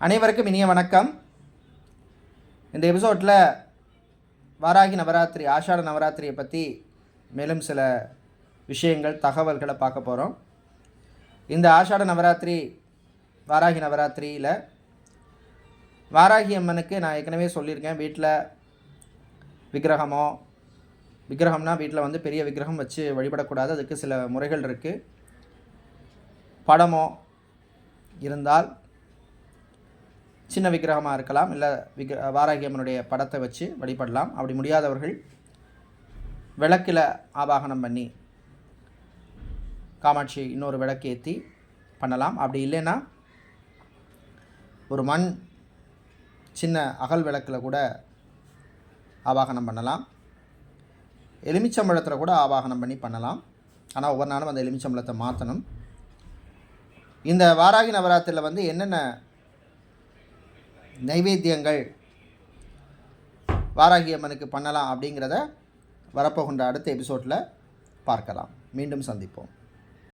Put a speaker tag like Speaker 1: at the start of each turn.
Speaker 1: அனைவருக்கும் இனிய வணக்கம். இந்த எபிசோட்டில் வாராகி நவராத்திரி ஆஷாட நவராத்திரியை பற்றி மேலும் சில விஷயங்கள் தகவல்களை பார்க்க போகிறோம் இந்த ஆஷாட நவராத்திரி வாராகி நவராத்திரியில் வாராகி அம்மனுக்கு நான் ஏற்கனவே சொல்லியிருக்கேன் வீட்டில் விக்கிரகமோ விக்கிரகம்னா வீட்டில் வந்து பெரிய விக்கிரகம் வச்சு வழிபடக்கூடாது அதுக்கு சில முறைகள் இருக்குது படமோ இருந்தால் சின்ன விக்கிரகமாக இருக்கலாம் இல்லை விக்ர வாராகியம்மனுடைய படத்தை வச்சு வழிபடலாம். அப்படி முடியாதவர்கள் விளக்கில் ஆபாகனம் பண்ணி காமாட்சி இன்னொரு விளக்கு ஏற்றி பண்ணலாம். அப்படி இல்லைன்னா ஒரு மண் சின்ன அகல் விளக்கில் கூட ஆவாகனம் பண்ணலாம். எலுமிச்சம்பழத்தில் கூட ஆவாகனம் பண்ணி பண்ணலாம். ஆனால் ஒவ்வொரு நாளும் அந்த எலுமிச்சம்பழத்தை மாற்றணும் இந்த வாராகி நவராத்திரியில் வந்து என்னென்ன நைவேத்தியங்கள் வாராகி அம்மனுக்கு பண்ணலாம் அப்படிங்கிறத வரப்போகின்ற அடுத்த எபிசோடில் பார்க்கலாம். மீண்டும் சந்திப்போம்.